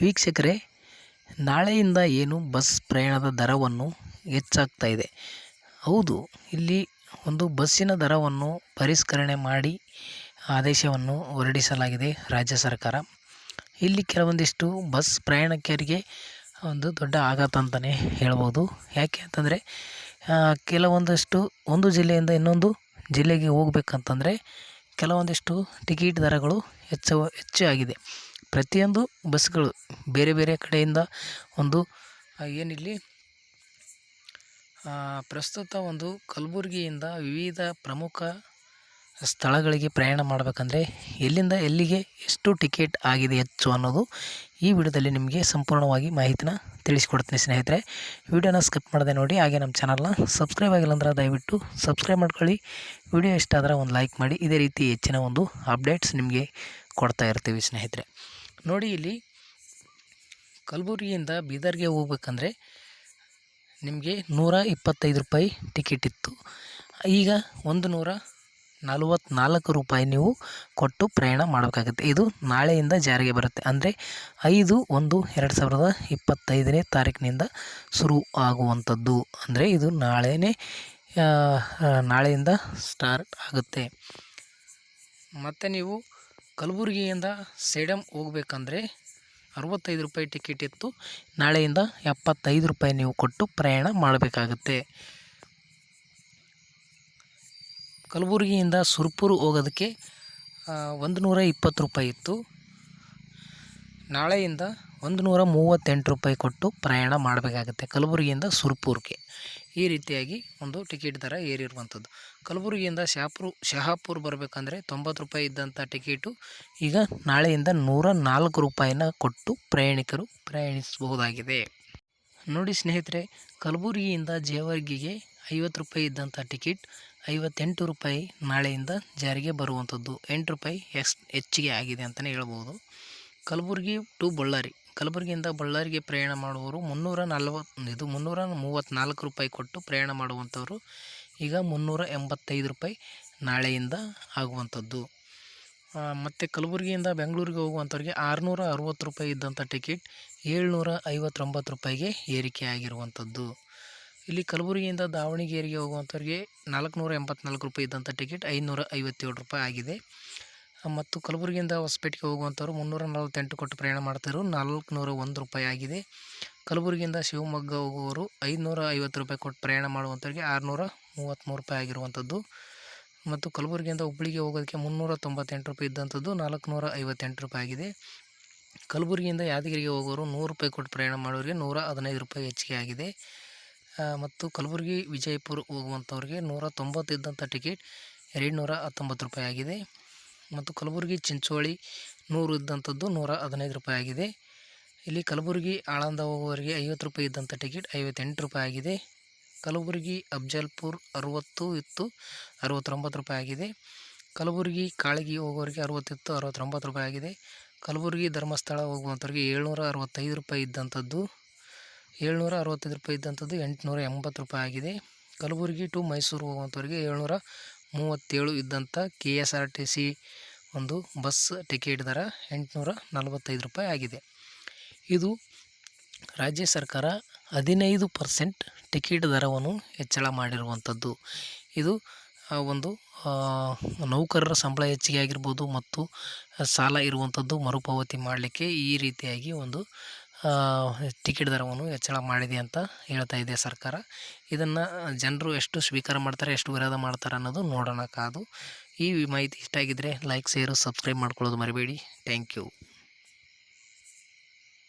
ವೀಕ್ಷಕರೇ, ನಾಳೆಯಿಂದ ಏನು ಬಸ್ ಪ್ರಯಾಣದ ದರವನ್ನು ಹೆಚ್ಚಾಗ್ತಾ ಇದೆ? ಹೌದು, ಇಲ್ಲಿ ಒಂದು ಬಸ್ಸಿನ ದರವನ್ನು ಪರಿಷ್ಕರಣೆ ಮಾಡಿ ಆದೇಶವನ್ನು ಹೊರಡಿಸಲಾಗಿದೆ ರಾಜ್ಯ ಸರ್ಕಾರ. ಇಲ್ಲಿ ಕೆಲವೊಂದಿಷ್ಟು ಬಸ್ ಪ್ರಯಾಣಿಕರಿಗೆ ಒಂದು ದೊಡ್ಡ ಆಘಾತ ಅಂತಲೇ ಹೇಳ್ಬೋದು. ಯಾಕೆ ಅಂತಂದರೆ ಕೆಲವೊಂದಷ್ಟು ಒಂದು ಜಿಲ್ಲೆಯಿಂದ ಇನ್ನೊಂದು ಜಿಲ್ಲೆಗೆ ಹೋಗ್ಬೇಕಂತಂದರೆ ಕೆಲವೊಂದಿಷ್ಟು ಟಿಕೆಟ್ ದರಗಳು ಹೆಚ್ಚು ಹೆಚ್ಚು ಆಗಿದೆ ಪ್ರತಿಯೊಂದು ಬಸ್ಗಳು ಬೇರೆ ಬೇರೆ ಕಡೆಯಿಂದ ಒಂದು ಏನಿಲ್ಲಿ ಪ್ರಸ್ತುತ ಒಂದು ಕಲಬುರಗಿಯಿಂದ ವಿವಿಧ ಪ್ರಮುಖ ಸ್ಥಳಗಳಿಗೆ ಪ್ರಯಾಣ ಮಾಡಬೇಕಂದ್ರೆ ಎಲ್ಲಿಂದ ಎಲ್ಲಿಗೆ ಎಷ್ಟು ಟಿಕೆಟ್ ಆಗಿದೆ ಹೆಚ್ಚು ಅನ್ನೋದು ಈ ವಿಡಿಯೋದಲ್ಲಿ ನಿಮಗೆ ಸಂಪೂರ್ಣವಾಗಿ ಮಾಹಿತಿನ ತಿಳಿಸ್ಕೊಡ್ತೀನಿ ಸ್ನೇಹಿತರೆ. ವಿಡಿಯೋನ ಸ್ಕಿಪ್ ಮಾಡದೆ ನೋಡಿ, ಹಾಗೆ ನಮ್ಮ ಚಾನಲ್ನ ಸಬ್ಸ್ಕ್ರೈಬ್ ಆಗಿಲ್ಲ ಅಂದ್ರೆ ದಯವಿಟ್ಟು ಸಬ್ಸ್ಕ್ರೈಬ್ ಮಾಡ್ಕೊಳ್ಳಿ. ವಿಡಿಯೋ ಇಷ್ಟ ಆದರೆ ಒಂದು ಲೈಕ್ ಮಾಡಿ. ಇದೇ ರೀತಿ ಹೆಚ್ಚಿನ ಒಂದು ಅಪ್ಡೇಟ್ಸ್ ನಿಮಗೆ ಕೊಡ್ತಾ ಇರ್ತೀವಿ ಸ್ನೇಹಿತರೆ. ನೋಡಿ ಇಲ್ಲಿ ಕಲಬುರಗಿಯಿಂದ ಬೀದರ್ಗೆ ಹೋಗ್ಬೇಕಂದ್ರೆ ನಿಮಗೆ ನೂರ ಇಪ್ಪತ್ತೈದು ರೂಪಾಯಿ ಟಿಕೆಟ್ ಇತ್ತು. ಈಗ ಒಂದು ನೂರ ನಲವತ್ತ್ನಾಲ್ಕು ರೂಪಾಯಿ ನೀವು ಕೊಟ್ಟು ಪ್ರಯಾಣ ಮಾಡಬೇಕಾಗುತ್ತೆ. ಇದು ನಾಳೆಯಿಂದ ಜಾರಿಗೆ ಬರುತ್ತೆ. ಅಂದರೆ ಐದು ಒಂದು ಎರಡು ಸಾವಿರದ ಇಪ್ಪತ್ತೈದನೇ ತಾರೀಕಿನಿಂದ ಶುರು ಆಗುವಂಥದ್ದು. ಅಂದರೆ ಇದು ನಾಳೆನೇ ನಾಳೆಯಿಂದ ಸ್ಟಾರ್ಟ್ ಆಗುತ್ತೆ. ಮತ್ತು ನೀವು ಕಲಬುರಗಿಯಿಂದ ಸೇಡಮ್ ಹೋಗ್ಬೇಕಂದ್ರೆ ಅರವತ್ತೈದು ರೂಪಾಯಿ ಟಿಕೆಟ್ ಇತ್ತು. ನಾಳೆಯಿಂದ ಎಪ್ಪತ್ತೈದು ರೂಪಾಯಿ ನೀವು ಕೊಟ್ಟು ಪ್ರಯಾಣ ಮಾಡಬೇಕಾಗುತ್ತೆ. ಕಲಬುರಗಿಯಿಂದ ಸುರ್ಪುರು ಹೋಗೋದಕ್ಕೆ ಒಂದು ನೂರ ಇಪ್ಪತ್ತು ರೂಪಾಯಿ ಇತ್ತು. ನಾಳೆಯಿಂದ ಒಂದು ನೂರ ಮೂವತ್ತೆಂಟು ರೂಪಾಯಿ ಕೊಟ್ಟು ಪ್ರಯಾಣ ಮಾಡಬೇಕಾಗುತ್ತೆ ಕಲಬುರಗಿಯಿಂದ ಸುರ್ಪುರ್ಗೆ. ಈ ರೀತಿಯಾಗಿ ಒಂದು ಟಿಕೆಟ್ ದರ ಏರಿರುವಂಥದ್ದು. ಕಲಬುರಗಿಯಿಂದ ಶಾಪುರ್, ಶಹಾಪುರ್ ಬರಬೇಕಂದ್ರೆ ತೊಂಬತ್ತು ರೂಪಾಯಿ ಇದ್ದಂಥ ಟಿಕೆಟು ಈಗ ನಾಳೆಯಿಂದ ನೂರ ನಾಲ್ಕು ರೂಪಾಯಿನ ಕೊಟ್ಟು ಪ್ರಯಾಣಿಕರು ಪ್ರಯಾಣಿಸಬಹುದಾಗಿದೆ. ನೋಡಿ ಸ್ನೇಹಿತರೆ, ಕಲಬುರಗಿಯಿಂದ ಜೇವರ್ಗಿಗೆ ಐವತ್ತು ರೂಪಾಯಿ ಇದ್ದಂಥ ಟಿಕೆಟ್ ಐವತ್ತೆಂಟು ರೂಪಾಯಿ ನಾಳೆಯಿಂದ ಜಾರಿಗೆ ಬರುವಂಥದ್ದು. ಎಂಟು ರೂಪಾಯಿ ಎಕ್ಸ್ ಹೆಚ್ಚಿಗೆ ಆಗಿದೆ ಅಂತಲೇ ಹೇಳ್ಬೋದು. ಕಲಬುರಗಿ ಟು ಬಳ್ಳಾರಿ. ಕಲಬುರಗಿಯಿಂದ ಬಳ್ಳಾರಿಗೆ ಪ್ರಯಾಣ ಮಾಡುವವರು ಮುನ್ನೂರ ನಲ್ವತ್ತು ಇದು ಮುನ್ನೂರ ಮೂವತ್ತ್ನಾಲ್ಕು ರೂಪಾಯಿ ಕೊಟ್ಟು ಪ್ರಯಾಣ ಮಾಡುವಂಥವ್ರು ಈಗ ಮುನ್ನೂರ ಎಂಬತ್ತೈದು ರೂಪಾಯಿ ನಾಳೆಯಿಂದ ಆಗುವಂಥದ್ದು. ಮತ್ತು ಕಲಬುರಗಿಯಿಂದ ಬೆಂಗಳೂರಿಗೆ ಹೋಗುವಂಥವ್ರಿಗೆ ಆರುನೂರ ಅರುವತ್ತು ರೂಪಾಯಿ ಇದ್ದಂಥ ಟಿಕೆಟ್ ಏಳ್ನೂರ ಐವತ್ತೊಂಬತ್ತು ರೂಪಾಯಿಗೆ ಏರಿಕೆ ಆಗಿರುವಂಥದ್ದು. ಇಲ್ಲಿ ಕಲಬುರಗಿಯಿಂದ ದಾವಣಗೆರೆಗೆ ಹೋಗುವಂಥವ್ರಿಗೆ ನಾಲ್ಕುನೂರ ಎಂಬತ್ನಾಲ್ಕು ರೂಪಾಯಿ ಇದ್ದಂಥ ಟಿಕೆಟ್ ಐನೂರ ಐವತ್ತೇಳು ರೂಪಾಯಿ ಆಗಿದೆ. ಮತ್ತು ಕಲಬುರಗಿಯಿಂದ ಹೊಸಪೇಟೆಗೆ ಹೋಗುವಂಥವ್ರು ಮುನ್ನೂರ ನಲವತ್ತೆಂಟು ಕೊಟ್ಟು ಪ್ರಯಾಣ ಮಾಡ್ತಾರೆ ನಾಲ್ಕುನೂರ ಒಂದು ರೂಪಾಯಿ ಆಗಿದೆ. ಕಲಬುರಗಿಯಿಂದ ಶಿವಮೊಗ್ಗ ಹೋಗುವವರು ಐದುನೂರ ಐವತ್ತು ರೂಪಾಯಿ ಕೊಟ್ಟು ಪ್ರಯಾಣ ಮಾಡುವಂಥವ್ರಿಗೆ ಆರುನೂರ ಮೂವತ್ತ್ಮೂರು ರೂಪಾಯಿ ಆಗಿರುವಂಥದ್ದು. ಮತ್ತು ಕಲಬುರಗಿಯಿಂದ ಹುಬ್ಬಳ್ಳಿಗೆ ಹೋಗೋದಕ್ಕೆ ಮುನ್ನೂರ ತೊಂಬತ್ತೆಂಟು ರೂಪಾಯಿ ಇದ್ದಂಥದ್ದು ನಾಲ್ಕುನೂರ ಐವತ್ತೆಂಟು ರೂಪಾಯಿ ಆಗಿದೆ. ಕಲಬುರಗಿಯಿಂದ ಯಾದಗಿರಿಗೆ ಹೋಗೋರು ನೂರು ರೂಪಾಯಿ ಕೊಟ್ಟು ಪ್ರಯಾಣ ಮಾಡೋರಿಗೆ ನೂರ ಹದಿನೈದು ರೂಪಾಯಿ ಹೆಚ್ಚಿಗೆ ಆಗಿದೆ. ಮತ್ತು ಕಲಬುರಗಿ ವಿಜಯಪುರ ಹೋಗುವಂಥವ್ರಿಗೆ ನೂರ ತೊಂಬತ್ತು ಇದ್ದಂಥ ಟಿಕೆಟ್ ಎರಡು ನೂರ ಹತ್ತೊಂಬತ್ತು ರೂಪಾಯಿ ಆಗಿದೆ. ಮತ್ತು ಕಲಬುರಗಿ ಚಿಂಚೋಳಿ ನೂರು ಇದ್ದಂಥದ್ದು ನೂರ ಹದಿನೈದು ರೂಪಾಯಿ ಆಗಿದೆ. ಇಲ್ಲಿ ಕಲಬುರಗಿ ಆಳಂದ ಹೋಗುವವರಿಗೆ ಐವತ್ತು ರೂಪಾಯಿ ಇದ್ದಂಥ ಟಿಕೆಟ್ ಐವತ್ತೆಂಟು ರೂಪಾಯಿ ಆಗಿದೆ. ಕಲಬುರಗಿ, ಅಫ್ಜಲ್ಪುರ್ ಅರುವತ್ತು ಇತ್ತು, ಅರವತ್ತೊಂಬತ್ತು ರೂಪಾಯಿ ಆಗಿದೆ. ಕಲಬುರಗಿ, ಕಾಳಗಿ ಹೋಗೋರಿಗೆ ಅರುವತ್ತಿತ್ತು ಅರವತ್ತೊಂಬತ್ತು ರೂಪಾಯಿ ಆಗಿದೆ. ಕಲಬುರಗಿ ಧರ್ಮಸ್ಥಳ ಹೋಗುವಂಥವ್ರಿಗೆ ಏಳ್ನೂರ ಅರವತ್ತೈದು ರೂಪಾಯಿ ಇದ್ದಂಥದ್ದು, ಏಳ್ನೂರ ಅರವತ್ತೈದು ರೂಪಾಯಿ ಇದ್ದಂಥದ್ದು ಎಂಟುನೂರ ಎಂಬತ್ತು ರೂಪಾಯಿ ಆಗಿದೆ. ಕಲಬುರಗಿ ಟು ಮೈಸೂರು ಹೋಗುವಂಥವ್ರಿಗೆ ಏಳ್ನೂರ ಮೂವತ್ತೇಳು ಇದ್ದಂಥ K S R T C ಒಂದು ಬಸ್ ಟಿಕೆಟ್ ದರ ಎಂಟುನೂರ ನಲವತ್ತೈದು ರೂಪಾಯಿ ಆಗಿದೆ. ಇದು ರಾಜ್ಯ ಸರ್ಕಾರ ಹದಿನೈದು ಪರ್ಸೆಂಟ್ ಟಿಕೆಟ್ ದರವನ್ನು ಹೆಚ್ಚಳ ಮಾಡಿರುವಂಥದ್ದು. ಇದು ಒಂದು ನೌಕರರ ಸಂಬಳ ಹೆಚ್ಚಿಗೆ ಆಗಿರ್ಬೋದು ಮತ್ತು ಸಾಲ ಇರುವಂಥದ್ದು ಮರುಪಾವತಿ ಮಾಡಲಿಕ್ಕೆ ಈ ರೀತಿಯಾಗಿ ಒಂದು ಟಿಕೆಟ್ ದರವನ್ನು ಹೆಚ್ಚಳ ಮಾಡಿದೆ ಅಂತ ಹೇಳ್ತಾ ಇದೆ ಸರ್ಕಾರ. ಇದನ್ನು ಜನರು ಎಷ್ಟು ಸ್ವೀಕಾರ ಮಾಡ್ತಾರೆ, ಎಷ್ಟು ವಿರೋಧ ಮಾಡ್ತಾರೆ ಅನ್ನೋದು ನೋಡೋಣ ಕಾದು ಈ ಮಾಹಿತಿ ಇಷ್ಟ ಆಗಿದ್ದರೆ ಲೈಕ್ ಶೇರು ಸಬ್ಸ್ಕ್ರೈಬ್ ಮಾಡ್ಕೊಳ್ಳೋದು ಮರಿಬೇಡಿ. Thank you